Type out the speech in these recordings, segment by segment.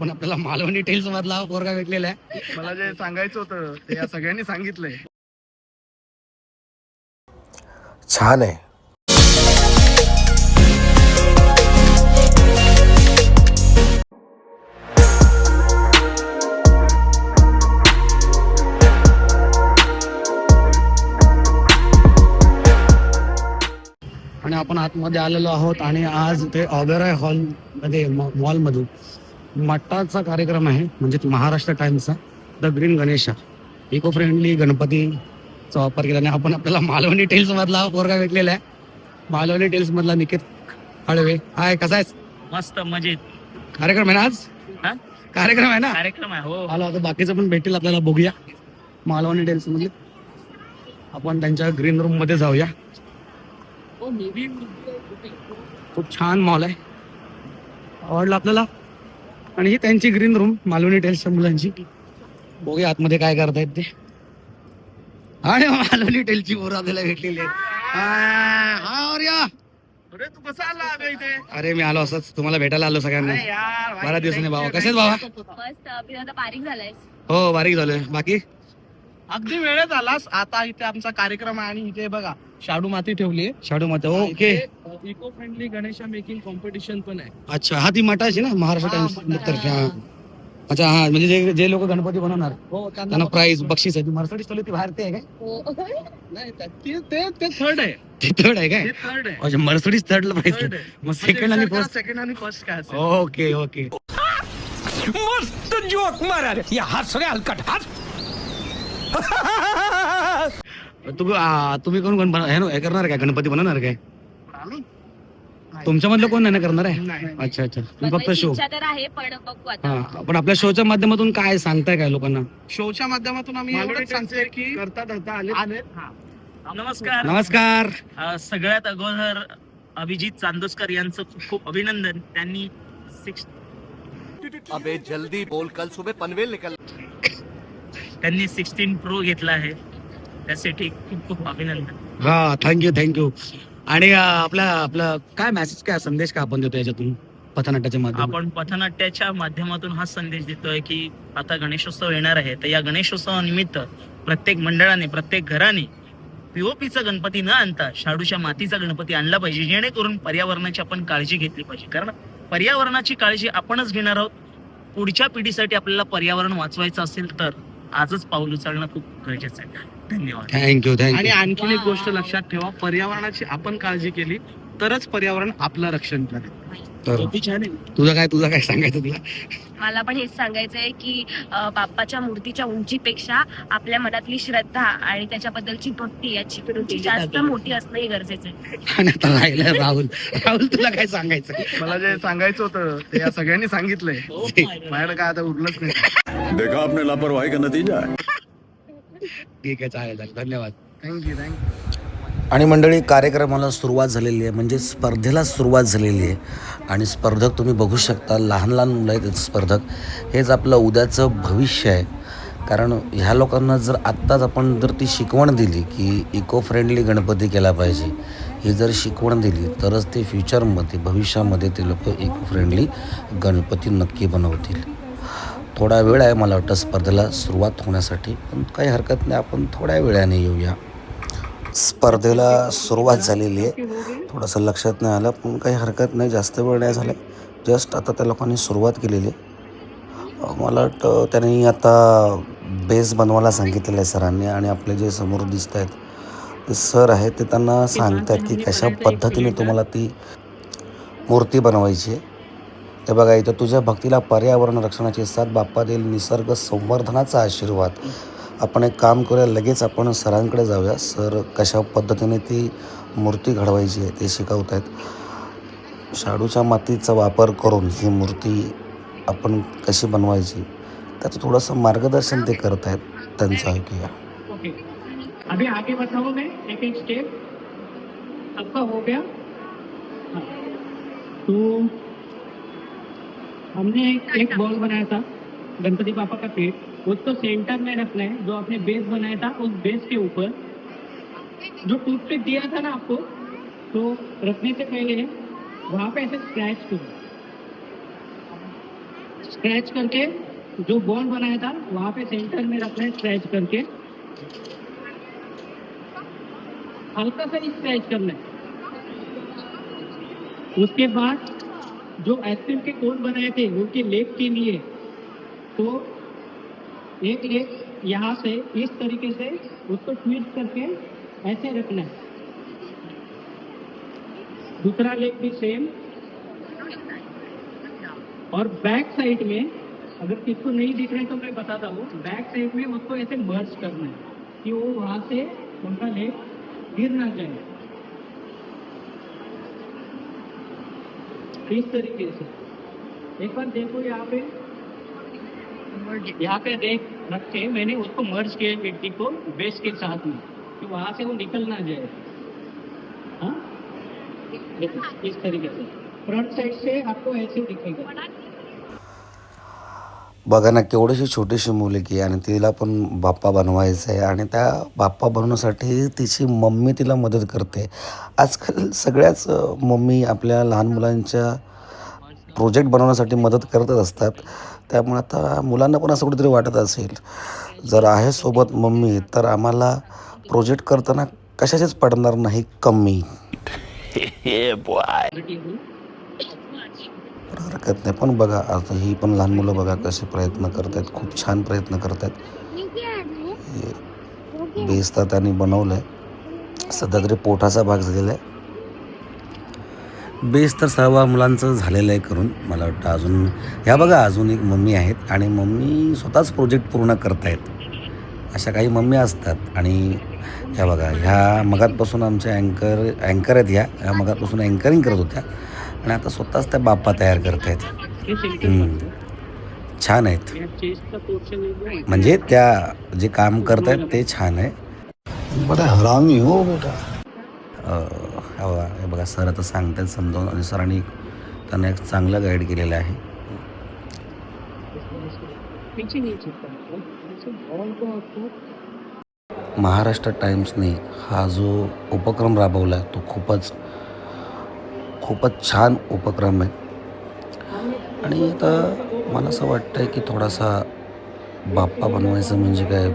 पण आपल्याला मालवणी टेल्स मधला पोरगा भेटलेला आहे. मला जे सांगायचं होतं ते या सगळ्यांनी सांगितलंय. छान आहे. आणि आपण आतमध्ये आलेलो आहोत आणि आज ते ऑबेरॉय हॉलमध्ये मॉल मधून. मठाचा कार्यक्रम आहे म्हणजे Maharashtra टाइम्सचा the green Ganesha eco friendly गणपतीचा वापर केल्याने आपण आपल्याला मालवणी टेल्स मधला पोरगा भेटलेला आहे. मालवणी टेल्स मधला निकेत हळवे. हाय कसा आहेस? मस्त मजेत. कार्यक्रम आहे ना आज? हा? कार्यक्रम आहे ना? कार्यक्रम आहे हो. आलो आता बाकीचं पण भेटेल आपल्याला बघूया. मालवणी टेल्समध्ये आपण त्यांच्या ग्रीन रूममध्ये जाऊया. खूप छान मॉल आहे. आवडलं आपल्याला? आणि ही त्यांची ग्रीन रूम मालवणी टेल्सच्या मुलांची. बघूया आतमध्ये काय करतायत ते. आणि मालवणी टेल्सची पोरं आपल्याला भेटलेली हा, हा. अरे तू कसा आला इथे? अरे मी आलो असंच. तुम्हाला भेटायला आलो सगळ्यांना. अरे बऱ्याच दिवसांनी भावा. नाही. कसे आता बारीक झालाय हो बारीक झालोय. बाकी? अगदी वेळेत आलास. आता इथे आमचा कार्यक्रम आहे आणि इथे बघा. शाडू माती ठेवली शाडू मत okay. Eco friendly Ganesha making competition पण आहे. अच्छा हा ती मठाची ना महाराष्ट्र हा, टाइम्स मठाची. तर्फे हा. अच्छा हा म्हणजे जे जे लोक गणपती बनवणार हो त्यांना प्राइस बक्षीस आहे. ती मर्सडीज चालू ती बाहेर ते आहे काय? हो. नाही ते ते ते थर्ड आहे. ते थर्ड आहे काय? ते थर्ड आहे. अच्छा मर्सडीज थर्ड ला प्राइस थर्ड आहे. मग सेकंड आणि फर्स्ट सेकंड आणि फर्स्ट काय असेल? Okay okay. मस्त जोक मारा रे. या सगळे हलकट. हात. तुम्ही आ, तुम्ही कोण कोण बन- हे हे करणार काय? गणपती बनवणार काय? आम्ही? तुमच्या मधलं कोण नाही ना करणार आहे? नाही. अच्छा अच्छा. तुम्ही फक्त बनवायची शो इच्छा तर आहे पण बघू आता. हा पण आपल्या शोच्या माध्यमातून काय सांगताय काय लोकांना? शोच्या माध्यमातून आम्ही एवढंच सांगतोय की करता धरता आले आले हा. नमस्कार. नमस्कार. अ, सगळ्यात अगोदर अभिजित चांदोसकर यांचं खूप खूप अभिनंदन. त्यांनी सिक्स अबे जल्दी बोल. कल सुबह पनवेल निकल त्यांनी सिक्स्टीन प्रो घेतला आहे. त्यासाठी खूप खूप अभिनंदन. हा थँक्यू थँक्यू आणि आपला आपला काय मेसेज काय संदेश काय आपण देतो याच्यातून पथनाट्याच्या माध्यमातून? आपण पथनाट्याच्या माध्यमातून हा संदेश देतोय की आता गणेशोत्सव येणार आहे तर या गणेशोत्सवानिमित्त प्रत्येक मंडळाने प्रत्येक घराने पीओपीचा गणपती न आणता शाडूच्या मातीचा गणपती आणला पाहिजे जेणेकरून पर्यावरणाची आपण काळजी घेतली पाहिजे. कारण पर्यावरणाची काळजी आपणच घेणार आहोत. पुढच्या पिढीसाठी आपल्याला पर्यावरण वाचवायचं असेल तर आजच पाऊल उचलणं खूप गरजेचं आहे. धन्यवाद. थँक्यू आणि थँक्यू आणखीन एक गोष्ट लक्षात ठेवा पर्यावरणाची आपण काळजी केली तरच पर्यावरण आपलं रक्षण करेल. तर तुझं काय तुझं काय सांगायचं तुला? मला पण हेच सांगायचंय की अं, बाप्पाच्या मूर्तीच्या उंचीपेक्षा आपल्या मनातली श्रद्धा आणि त्याच्याबद्दलची भक्ती याची कृती जास्त मोठी असणं हे गरजेचं आहे. आणि आता राहिलं राहुल. राहुल तुला काय सांगायचं? मला जे सांगायचं होतं ते या सगळ्यांनी सांगितलंय. माझ्याकडे काय आता उरलंच नाही. देखा आपने लापरवाही का नतीजा? है ठीक आहे चालेल चालेल. धन्यवाद. थँक्यू थँक्यू आणि मंडळी कार्यक्रमाला सुरुवात झालेली आहे. म्हणजे स्पर्धेला सुरुवात झालेली आहे. आणि स्पर्धक तुम्ही बघू शकता लहान लहान मुलं आहेत स्पर्धक. हेच आपलं उद्याचं भविष्य आहे. कारण ह्या लोकांना जर आत्ताच आपण जर ती शिकवण दिली की इको फ्रेंडली गणपती केला पाहिजे ही जर शिकवण दिली तरच ते फ्युचरमध्ये भविष्यामध्ये ते लोक इको फ्रेंडली गणपती नक्की बनवतील. थोडा वेळ आहे मला वाटतं स्पर्धेला सुरुवात होण्यासाठी पण काही हरकत नाही. आपण थोड्या वेळाने येऊया. स्पर्धेला सुरुवात झालेली आहे. थोडंसं लक्षात नाही आलं पण काही हरकत नाही. जास्त वेळ नाही झाला जस्ट आता त्या लोकांनी सुरुवात केलेली आहे. मला वाटतं त्यांनी आता बेस बनवायला सांगितलेलं आहे सरांनी आणि आपले जे समोर दिसत आहेत ते सर आहेत ते त्यांना सांगत आहेत की कशा पद्धतीने तुम्हाला ती मूर्ती बनवायची आहे. हे बघा इथं तुझ्या भक्तीला पर्यावरण रक्षणाची साथ बाप्पा देईल निसर्ग संवर्धनाचा आशीर्वाद. आपण एक काम करूया लगेच आपण सरांकडे जाऊया. सर कशा पद्धतीने ती मूर्ती घडवायची आहे ते शिकवत आहेत शाडूच्या मातीचा वापर करून ही मूर्ती आपण कशी बनवायची त्याचं थोडंसं मार्गदर्शन ते करत आहेत त्यांचं ऐकूया. ओके. अभी आगे मैं एक एक स्टेप आपका हो गया? हाँ। तो हमने एक बॉल बनाया था गणपति पापा का पेट उसको सेंटर में रखना है जो आपने बेस बनाया था उस बेस के ऊपर। जो टूथपिक दिया था ना आपको तो रखने से पहले वहाँ पे ऐसे स्क्रैच करो। स्क्रैच करके जो बॉल बनाया था वहाँ पे सेंटर में रखना है स्क्रैच करके। हल्का सा ही स्क्रैच करना है। उसके बाद जो आइसक्रीम के कोन बनाए थे, उनके लेग के लिए तो एक लेग यहाँ से इस तरीके से उसको ट्विस्ट करके ऐसे रखना है दूसरा लेग भी सेम और बैक साइड में, अगर किसको नहीं दिख रहा तो मैं बताता हूँ बैक साइड में उसको ऐसे मर्ज करना है कि वो वहाँ से उनका लेग गिर ना जाए। इस तरीके से? एक बार देखो यहाँ पे। यहाँ पे देख रख के मैंने उसको मर्ज किया मिट्टी को बेस के साथ में, कि वहाँ से वो निकल ना जाए। हाँ? इस तरीके से। फ्रंट साइड से आपको ऐसे दिखेगा। बघा ना केवढीशी छोटीशी मुलगी आणि तिला पण बाप्पा बनवायचं आहे आणि त्या बाप्पा बनवण्यासाठी तिची मम्मी तिला मदत करते. आजकाल सगळ्याच मम्मी आपल्या लहान मुलांच्या प्रोजेक्ट बनवण्यासाठी मदत करतच असतात. त्यामुळे आता मुलांना पण असं कुठेतरी वाटत असेल जर आहे सोबत मम्मी तर आम्हाला प्रोजेक्ट करताना कशाचीच पडणार नाही कमी. पण हरकत नाही. पण बघा आता ही पण लहान मुलं बघा कसे प्रयत्न करत आहेत खूप छान प्रयत्न करत आहेत बेसता त्यांनी बनवलं आहे सध्या तरी पोटाचा भाग झालेला आहे. बेस तर सर्व मुलांचं झालेलं आहे करून मला वाटतं अजून. ह्या बघा अजून एक मम्मी आहेत आणि मम्मी स्वतःच प्रोजेक्ट पूर्ण करतायत. अशा काही मम्मी असतात. आणि ह्या बघा ह्या मगातपासून आमच्या अँकर अँकर आहेत ह्या. ह्या मगातपासून अँकरिंग करत होत्या. आणि आता स्वतःच त्या बाप्पा तयार करत आहेत ये सेंटर हम्म. छान आहेत. म्हणजे त्या जे काम करतायत ते छान आहे. बड़ा हरामी हो बेटा. हा बघा सर आता सांगतात समजावून. आणि सरांनी त्यांना एक चांगलं गाईड केलेलं आहे. महाराष्ट्र टाइम्सने हा जो उपक्रम राबवला तो खूपच खूपच छान उपक्रम आहे. आणि आता मला असं वाटतं आहे की थोडासा बाप्पा बनवायचं म्हणजे काय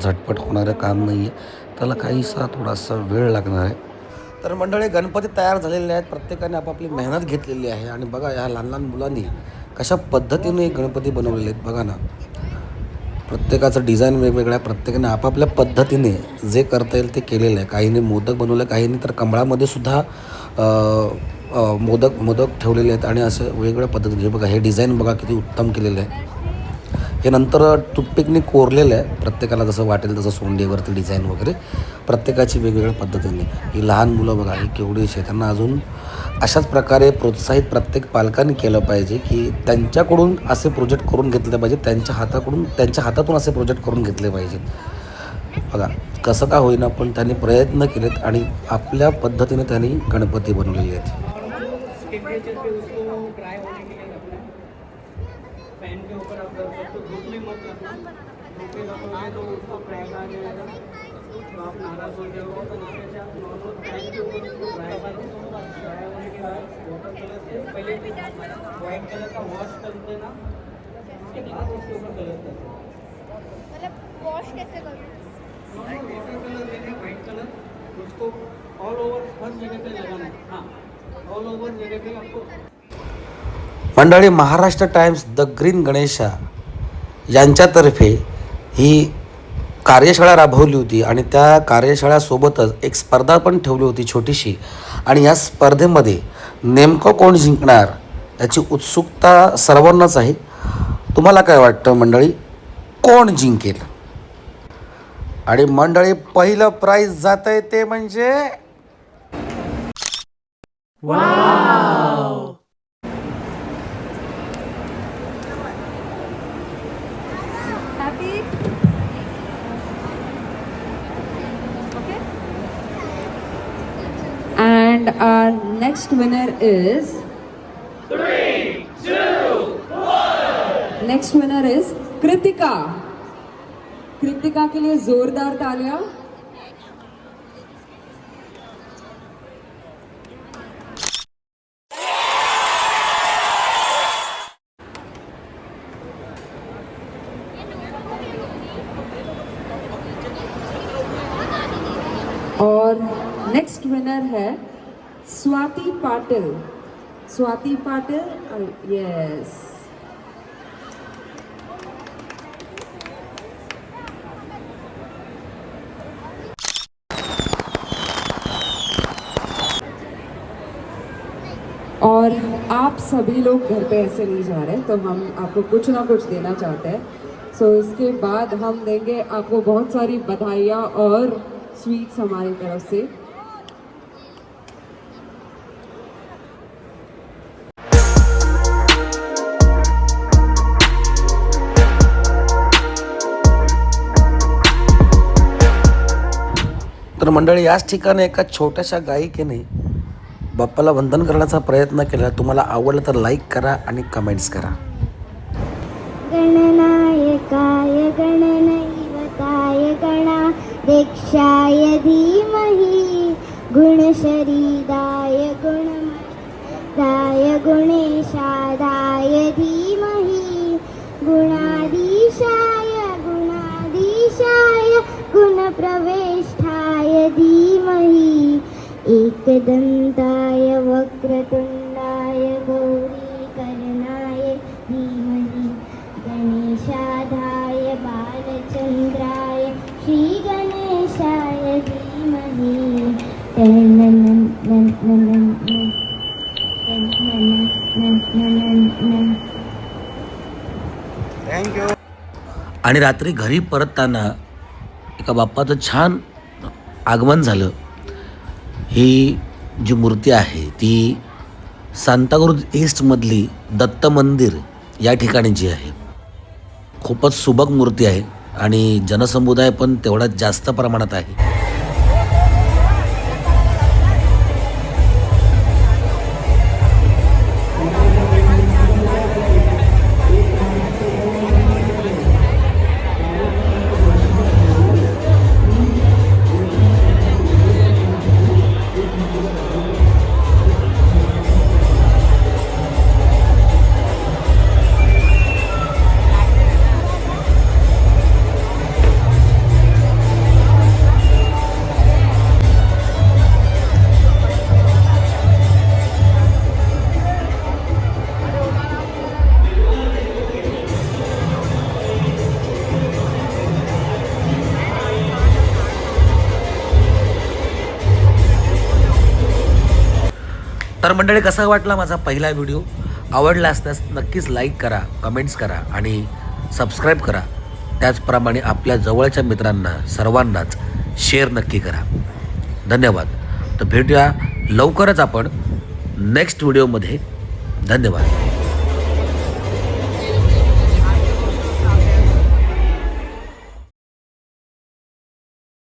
झटपट होणारं काम नाही आहे त्याला काहीसा थोडासा वेळ लागणार आहे. तर मंडळी गणपती तयार झालेले आहेत. प्रत्येकाने आपापली मेहनत घेतलेली आहे. आणि बघा ह्या लहान लहान मुलांनी कशा पद्धतीने गणपती बनवलेले आहेत. बघा ना. प्रत्येकाचं डिझाईन वेगवेगळं आहे. प्रत्येकाने आपापल्या पद्धतीने जे करता येईल ते केलेलं आहे. काहींनी मोदक बनवले काहींनी तर कमळामध्ये सुद्धा मोदक मोदक ठेवलेले आहेत आणि असं वेगवेगळ्या पद्धतीने म्हणजे बघा हे डिझाईन बघा किती उत्तम केलेलं आहे. हे नंतर टूथपिकने कोरलेलं आहे प्रत्येकाला जसं वाटेल तसं सोंडेवरती डिझाईन वगैरे प्रत्येकाची वेगवेगळ्या पद्धतीने. ही लहान मुलं बघा ही केवढीशी आहे त्यांना अजून अशाच प्रकारे प्रोत्साहित प्रत्येक पालकांनी केलं पाहिजे की त्यांच्याकडून असे प्रोजेक्ट करून घेतले पाहिजे त्यांच्या हाताकडून त्यांच्या हातातून असे प्रोजेक्ट करून घेतले पाहिजेत बघा कसं का होईना पण त्यांनी प्रयत्न केलेत आणि आपल्या पद्धतीने त्यांनी गणपती बनवलेले आहेत. टेम्परेचर पे उसको ड्राई होने के लिए रखना है। फ़ैन के ऊपर आप रख सकते हो धूप में मत रखना। धूप में रखोगे तो उसको क्रैक आ जाएगा तो आप नाराज़ हो जाओगे तो उसके से आप नॉर्मल फ़ैन के ऊपर उसको ड्राई करो ड्राई होने के बाद वाटर कलर से पहले व्हाइट कलर का वॉश कर देना। उसके बाद उसके ऊपर कलर करते मतलब वॉश कैसे करूँ वाटर कलर लेने व्हाइट कलर उसको ऑल ओवर हर जगह पे लगाना है। हाँ। मंडळी Maharashtra Times the green Ganesha यांच्यातर्फे ही कार्यशाळा राबवली होती आणि त्या कार्यशाळासोबतच एक स्पर्धा पण ठेवली होती छोटीशी. आणि या स्पर्धेमध्ये नेमकं कोण जिंकणार याची उत्सुकता सर्वांनाच आहे. तुम्हाला काय वाटतं मंडळी? कोण जिंकेल? आणि मंडळी पहिलं प्राईज जात आहे ते म्हणजे And our next winner is. Three, two, one. Next winner is Kritika. Kritika के लिए जोरदार तालियाँ और नेक्स्ट विनर है स्वाति पाटिल स्वाति पाटिल यस और आप सभी लोग घर पे ऐसे नहीं जा रहे तो हम आपको कुछ ना कुछ देना चाहते हैं। सो इसके बाद हम देंगे आपको बहुत सारी बधाइयाँ और स्वीट्स हमारी तरफ से तर मंडळी याच ठिकाणी एका छोट्याशा गायिकेने बाप्पाला वंदन करण्याचा प्रयत्न केला. तुम्हाला आवडलं तर लाईक करा आणि कमेंट्स करा. गणनायकाय गणनैवताय गणाध्यक्षाय धीमहि गुणशरीदाय गुणमदाय गुणेशादाय धीमहि गुणाधीशाय गुणाधीशाय गुणप्रवेष्ठाय धीमहि एकदन्ताय वक्रतुण्ड आणि रात्री घरी परतताना एका बाप्पाचं छान आगमन झालं. ही जी मूर्ती आहे ती सांताक्रूज ईस्टमधली दत्त मंदिर या ठिकाणीची आहे खूपच सुबक मूर्ती आहे आणि जनसमुदाय पण तेवढाच जास्त प्रमाणात आहे. तर मंडळी कसा वाटला माझा पहिला व्हिडिओ आवडला असल्यास नक्कीच लाईक करा कमेंट्स करा आणि सबस्क्राईब करा. त्याचप्रमाणे आपल्या जवळच्या मित्रांना सर्वांनाच शेअर नक्की करा. धन्यवाद. तर भेटूया लवकरच आपण नेक्स्ट व्हिडिओमध्ये धन्यवाद.